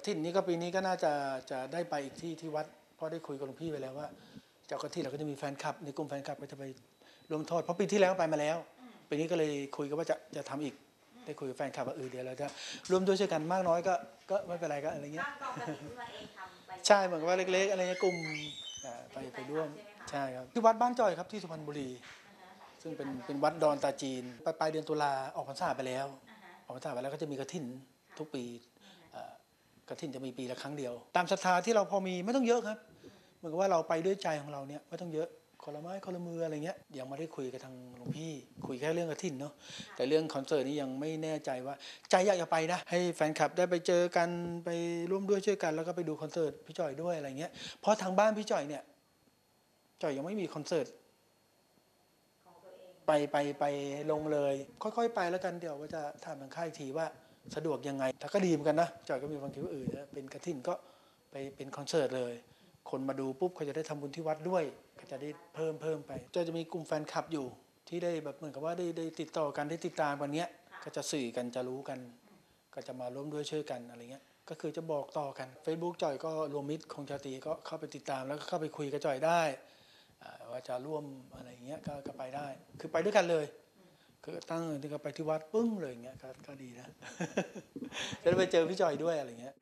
ระถินนี้ก็ปีนี้ก็น่าจะจะได้ไปอีกที่ที่วัดเพราะได้คุยกับหลวงพี่ไปแล้วว่าเจ้ากระถินเราก็จะมีแฟนคลับในกลุ่มแฟนคลับก็จะไปรวมทอดเพราะปีที่แล้วไปมาแล้วปีนี้ก็เลยคุยกันว่าจะจะทำอีกได้คุยกับแฟนคลับว่าเออเดี๋ยวเราจะร่วมด้วยช่วยกันมากน้อยก็ก็ไม่เป็นไรก็อะไรเงี้ยตั้งกองกระถิ่นขึ้นมาเองทำไปใช่เหมือนกับว่าเล็ก ๆ อะไรเงี้ยกลุ่มอ่าไปไปร่วมใช่ครับที่วัดบ้านจอยครับที่สุพรรณบุรี ซึ่งเป็นเป็นวัดดอนตาจีนปลายปลายเดือนตุลาออกพรรษาไปแล้ว ออกพรรษาไปแล้วก็จะมีกระถินทุกปีเอ่อ กระถินจะมีปีละครั้งเดียว ตามศรัทธาที่เราพอมีไม่ต้องเยอะครับ เหมือนกับว่าเราไปด้วยใจของเราเนี่ยไม่ต้องเยอะคนละไม้คนละมืออะไรเงี้ยยังไม่ได้คุยกับทางหลวงพี่คุยแค่เรื่องกระถินเนาะแต่เรื่องคอนเสิร์ตนี่ยังไม่แน่ใจว่า ใจอยากจะไปนะ ให้แฟนคลับได้ไปเจอกันไปร่วมด้วยช่วยกัน แล้วก็ไปดูคอนเสิร์ตพี่จ่อยด้วยอะไรเงี้ยเพราะทางบ้านพี่จ่อยเนี่ยจ่อยยังไม่มีคอนเสิร์ตไปไปไปลงเลย ค่อยๆ ไปแล้วกันเดี๋ยวว่าจะถามทางค่ายอีกทีว่า สะดวกยังไงถ้าก็ดีเหมือนกันนะจอยก็มีความคิดว่าเออเป็นกระถิ่นก็ไปเป็นคอนเสิร์ตเลย คนมาดูปุ๊บเขาจะได้ทำบุญที่วัดด้วยก็จะได้เพิ่มเพิ่มไปจอยจะมีกลุ่มแฟนคลับอยู่ ที่ได้แบบเหมือนกับว่าได้ได้ติดต่อกันได้ติดตามกันเนี้ยก็จะสื่อกันจะรู้กัน ก็จะมาร่วมด้วยช่วยกันอะไรเงี้ยก็คือจะบอกต่อกัน Facebook จอยก็รวมมิตรคงชาตรีก็เข้าไปติดตามแล้วก็เข้าไปคุยกับจอยได้ว่าจะร่วมอะไรเงี้ยก็ไปได้ คือไปด้วยกันเลย คือตั้งที่ก็ไปที่วัดปึ้งเลยอย่างเงี้ยก็ดีนะจะได้ไปเจอพี่จอยด้วยอะไรเงี้ย